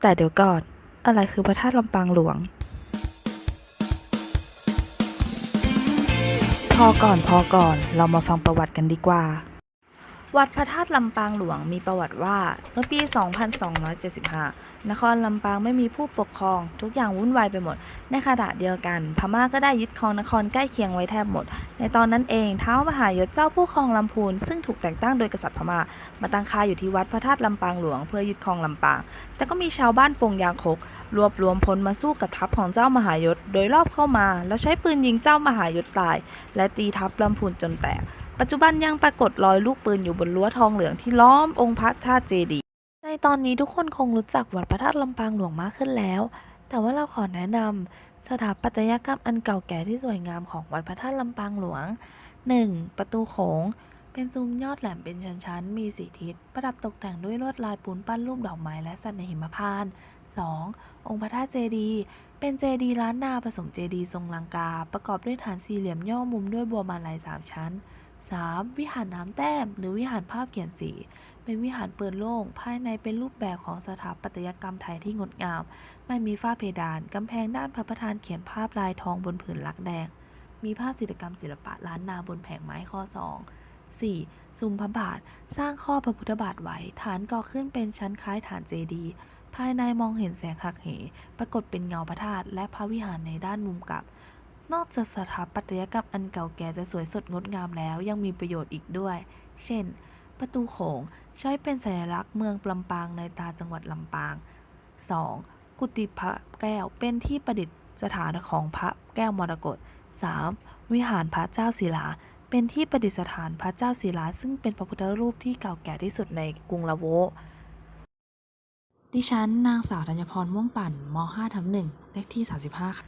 แต่เดี๋ยวก่อน อะไรคือพระธาตุลำปางหลวง พอก่อนพอก่อนเรามาฟังประวัติกันดีกว่า วัดพระธาตุลำปางหลวงมีประวัติว่าเมื่อปี 2275 นครลำปางไม่มีผู้ปกครอง ทุกอย่างวุ่นวายไปหมด ในขณะเดียวกัน พม่าก็ได้ยึดครองนครใกล้เคียงไว้แทบหมด ในตอนนั้นเองเท้ามหายศเจ้าผู้ครองลำพูนซึ่งถูกแต่งตั้งโดยกษัตริย์พม่ามาตั้งค่ายอยู่ที่วัดพระธาตุลำปางหลวงเพื่อยึดครองลำปาง แต่ก็มีชาวบ้านปงยางคก รวบรวมพลมาสู้กับทัพของเจ้ามหายศโดยรอบเข้ามา แล้วใช้ปืนยิงเจ้ามหายศตาย และตีทัพลำพูนจนแตก ปัจจุบันยังปรากฏรอยลูกปืนอยู่บนรั้วทองเหลืองที่ล้อมองค์พระธาตุเจดีย์ในตอนนี้ทุกคนคงรู้จักวัดพระธาตุลำปางหลวงมากขึ้นแล้ว แต่ว่าเราขอแนะนำสถาปัตยกรรมอันเก่าแก่ที่สวยงามของวัดพระธาตุลำปางหลวง 1. ประตูโขง เป็นซุ้มยอดแหลมเป็นชั้นๆ มีสีทิศ ประดับตกแต่งด้วยลวดลายปูนปั้นรูปดอกไม้และสัตว์ในหิมพานต์ 2. องค์พระธาตุเจดีย์เป็นเจดีย์ล้านนาผสมเจดีย์ทรงลังกา ประกอบด้วยฐานสี่เหลี่ยมย่อมุมด้วยบัวมาลัยสามชั้น 3. วิหารน้ำแต้ม หรือวิหารภาพเขียนสี เป็นวิหารเปิดโล่ง ภายในเป็นรูปแบบของสถาปัตยกรรมไทยที่งดงาม ไม่มีฝ้าเพดาน กำแพงด้านพระประธานเขียนภาพลายทองบนผืนลักแดง มีภาพจิตรกรรมศิลปะล้านนาบนแผงไม้ข้อ 2 4. ซุ้มพระบาท สร้างข้อพระพุทธบาทไว้ ฐานก่อขึ้นเป็นชั้นคล้ายฐานเจดีย์ ภายในมองเห็นแสงหักเห ปรากฏเป็นเงาพระธาตุและพระวิหารในด้านมุมกลับ นอกจากสถาปัตยกรรมอันเก่าแก่จะสวยสดงดงามแล้วยังมีประโยชน์อีกด้วย เช่น ประตูโขงใช้เป็นสัญลักษณ์เมืองลำปางในตาจังหวัดลำปาง 2. กุฏิพระแก้วเป็นที่ประดิษฐานของพระแก้วมรกต 3. วิหารพระเจ้าศิลา เป็นที่ประดิษฐานพระเจ้าศิลา ซึ่งเป็นพระพุทธรูปที่เก่าแก่ที่สุดในกรุงละโว ดิฉันนางสาวธัญพรม่วงปั่นม 5 ทับ1เลขที่ 35ค่ะ